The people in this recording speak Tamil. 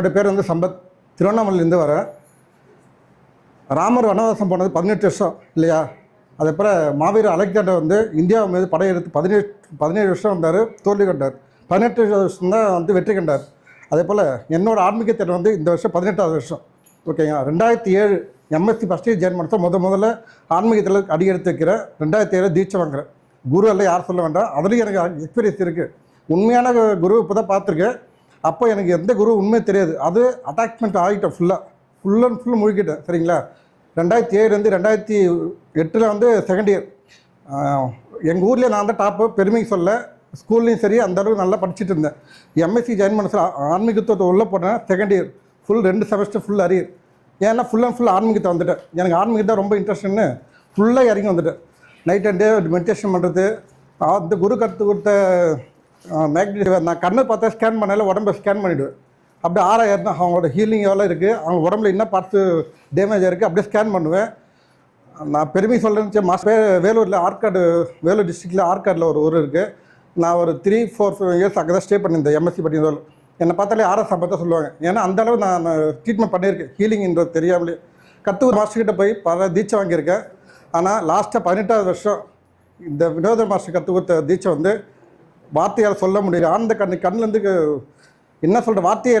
என்னோட பேர் வந்து சம்பத். திருவண்ணாமலையிலேருந்து வரேன் ராமர் வனவாசம் போனது பதினெட்டு வருஷம் இல்லையா? அதுக்கப்புறம் மாவீரர் அலெக்சாண்டர் வந்து இந்தியா மீது படையெடுத்து பதினெட்டு பதினேழு வருஷம் வந்தார் தோல்வி கண்டார். பதினெட்டு வருஷம் தான் வந்து வெற்றி கண்டார். அதே போல் என்னோடய ஆன்மீக திறன் வந்து இந்த வருஷம் பதினெட்டாவது வருஷம் ஓகேங்களா? ரெண்டாயிரத்தி ஏழு எம்எஸ்சி ஃபஸ்ட் இயர் ஜாயின் பண்ண முத முதல்ல ஆன்மீகத்தில் அடி எடுத்து வைக்கிறேன் ரெண்டாயிரத்தி ஏழு தீட்சை வாங்குறேன் குரு எல்லாம் யார் சொல்ல வேண்டாம். அதுலேயும் எனக்கு எக்ஸ்பீரியன்ஸ் இருக்குது உண்மையான குரு இப்போ தான் பார்த்துருக்கேன். அப்போ எனக்கு எந்த குரு உண்மை தெரியாது. அது அட்டாச்மெண்ட் ஆகிட்டேன் ஃபுல்லாக ஃபுல் அண்ட் ஃபுல் முழுக்கிட்டேன் சரிங்களா? ரெண்டாயிரத்தி ஏழுலேருந்து ரெண்டாயிரத்தி எட்டில் வந்து செகண்ட் இயர் எங்கள் ஊர்லேயே நான் தான் டாப்பு பெருமை சொல்ல ஸ்கூல்லையும் சரி அந்த அளவுக்கு நல்லா படிச்சுட்டு இருந்தேன். எம்எஸ்சி ஜாயின் பண்ண சொல்ல ஆன்மீகத்துவத்தை உள்ளே போனேன் செகண்ட் இயர் ஃபுல் ரெண்டு செமஸ்டர் ஃபுல் அரியர். ஏன்னா ஃபுல் அண்ட் ஃபுல் ஆன்மீகத்தை வந்துட்டேன். எனக்கு ஆன்மீகத்தை ரொம்ப இன்ட்ரெஸ்ட்னு ஃபுல்லாக இறங்கி வந்துட்டேன். நைட் அண்ட் டே மெடிடேஷன் பண்ணுறது அந்த குரு கற்றுக் கொடுத்த மேக்னெட் நான் கண்ணை பார்த்தா ஸ்கேன் பண்ணல உடம்பை ஸ்கேன் பண்ணிவிடுவேன் அப்படியே ஆறாயிரம் அவங்களோட ஹீலிங் எவ்வளோ இருக்குது அவங்க உடம்புல என்ன பார்ட்ஸு டேமேஜ் இருக்குது அப்படியே ஸ்கேன் பண்ணுவேன். நான் பெருமை சொல்கிறேன்னு மாஸ் வே வேலூரில் ஆற்காடு வேலூர் டிஸ்ட்ரிக்டில் ஆற்காடில் ஒரு ஊர் இருக்குது நான் ஒரு த்ரீ ஃபோர் இயர்ஸ் அங்கே தான் ஸ்டே பண்ணியிருந்தேன் எம்எஸ்சி படிக்கிறதால் என்னை பார்த்தாலே ஆர்எஸ் அப்போ தான் சொல்லுவாங்க. ஏன்னா அந்த அளவு நான் ட்ரீட்மெண்ட் பண்ணியிருக்கேன். ஹீலிங்ன்றது தெரியாமலே. கத்து மாஸ்டர்கிட்ட போய் பல தீட்சை வாங்கியிருக்கேன். ஆனால் லாஸ்ட்டாக பதினெட்டாவது வருஷம் இந்த வினோத மாஸ்டர் கற்றுக் கொடுத்த தீட்சை வந்து வார்த்தையால் சொல்ல முடியல. ஆனந்த கண்ணு கண்ணிலேருந்து என்ன சொல்கிற வார்த்தையே